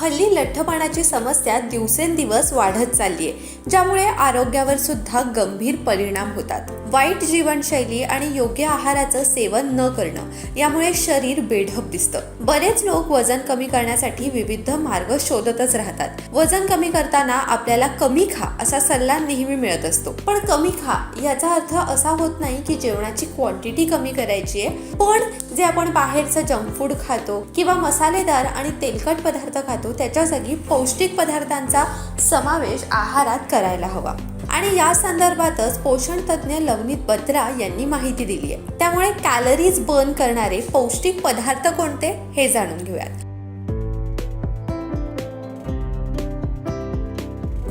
हल्ली लठ्ठपणाची समस्या दिवसेंदिवस वाढत चालली आहे ज्यामुळे आरोग्यावर सुद्धा गंभीर परिणाम होतात. वाईट जीवनशैली आणि योग्य आहाराचं सेवन न करणं यामुळे शरीर बेढप दिसतं. बरेच लोक वजन कमी करण्यासाठी विविध मार्ग शोधतच राहतात. वजन कमी करताना आपल्याला कमी खा असा सल्ला नेहमी मिळत असतो. पण कमी खा याचा अर्थ असा होत नाही की जेवणाची क्वांटिटी कमी करायची आहे पण जे आपण बाहेरचं जंक फूड खातो किंवा मसालेदार आणि तेलकट पदार्थ खातो त्याच्या जागी पौष्टिक पदार्थांचा समावेश आहारात करायला हवा. आणि या संदर्भातच पोषण तज्ज्ञ लवनीत बत्रा यांनी माहिती दिली आहे. त्यामुळे कॅलरीज बर्न करणारे पौष्टिक पदार्थ कोणते हे जाणून घेऊयात.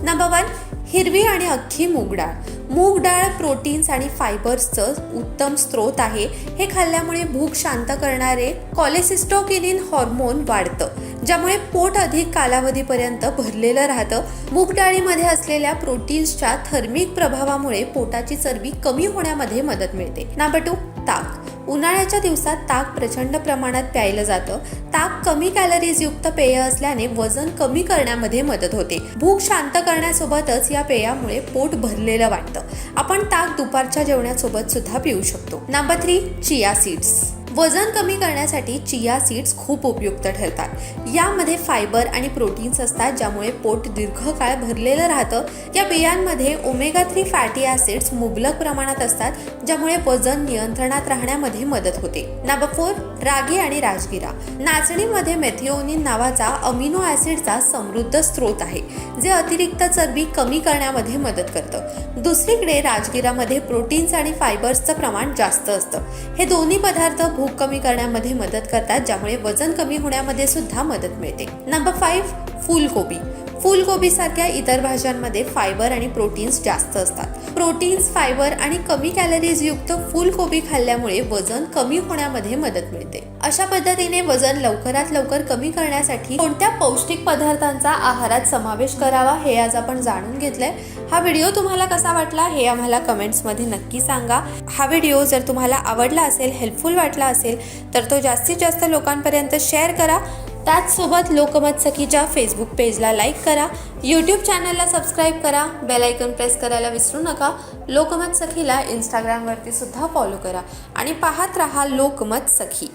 नंबर वन हिरवी आणि अख्खी मूग डाळ. मूग डाळ प्रोटीन्स आणि फायबर्सचं उत्तम स्रोत आहे. हे खाल्ल्यामुळे भूक शांत करणारे कॉलेसिस्टोकिनिन हॉर्मोन वाढतं ज्यामुळे पोट अधिक कालावधीपर्यंत भरलेलं राहतं. मूग डाळीमध्ये असलेल्या प्रोटीन्सच्या थर्मिक प्रभावामुळे पोटाची चरबी कमी होण्यामध्ये मदत मिळते. नाबटू ताक. उन्हाळ्याच्या दिवसात ताक प्रचंड प्रमाणात प्यायलं जातं. ताक कमी कॅलरीज युक्त पेय असल्याने वजन कमी करण्यामध्ये मदत होते. भूक शांत करण्यासोबतच या पेयामुळे पोट भरलेलं वाटतं. आपण ताक दुपारच्या जेवणासोबत सुद्धा पिऊ शकतो. नंबर थ्री चिया सीड्स वजन कमी करण्यासाठी चिया सीड्स खूप उपयुक्त ठरतात. यामध्ये फायबर आणि प्रोटीन्स असतात ज्यामुळे पोट दीर्घकाळ भरलेलं राहतं. या बियांमध्ये ओमेगा थ्री फॅटी ॲसिड्स मुबलक प्रमाणात असतात ज्यामुळे वजन नियंत्रणात राहण्यामध्ये मदत होते. नंबर फोर रागी आणि राजगिरा. नाचणीमध्ये मेथिओनिन नावाचा अमिनो ॲसिडचा समृद्ध स्रोत आहे जे अतिरिक्त चरबी कमी करण्यामध्ये मदत करतं. दुसरीकडे राजगिरामध्ये प्रोटीन्स आणि फायबर्सचं प्रमाण जास्त असतं. हे दोन्ही पदार्थ भूक कमी करण्यामध्ये मदत करतात ज्यामुळे वजन कमी होण्यामध्ये सुद्धा मदत मिळते. नंबर फाईव्ह फुलकोबी. फुलकोबी सारख्या इतर भाज्यांमध्ये फायबर आणि प्रोटीन्स जास्त असतात. प्रोटीन्स फायबर आणि कमी कॅलरीज युक्त फुलकोबी खाल्ल्यामुळे वजन कमी होण्यामध्ये मदत मिळते. अशा पद्धतीने वजन लवकरात लवकर कमी करण्यासाठी कोणत्या पौष्टिक पदार्थांचा आहारात समावेश करावा हे आज आपण जाणून घेतलंय. हा व्हिडिओ तुम्हाला कसा वाटला हे आम्हाला कमेंट्समध्ये नक्की सांगा. हा व्हिडिओ जर तुम्हाला आवडला असेल हेल्पफुल वाटला असेल तर तो जास्तीत जास्त लोकांपर्यंत शेअर करा. त्याचसोबत लोकमत सखीच्या फेसबुक पेजला लाईक करा. यूट्यूब चॅनलला सबस्क्राईब करा. बेलायकन प्रेस करायला विसरू नका. लोकमत सखीला इंस्टाग्रामवरती सुद्धा फॉलो करा. आणि पाहत रहा लोकमत सखी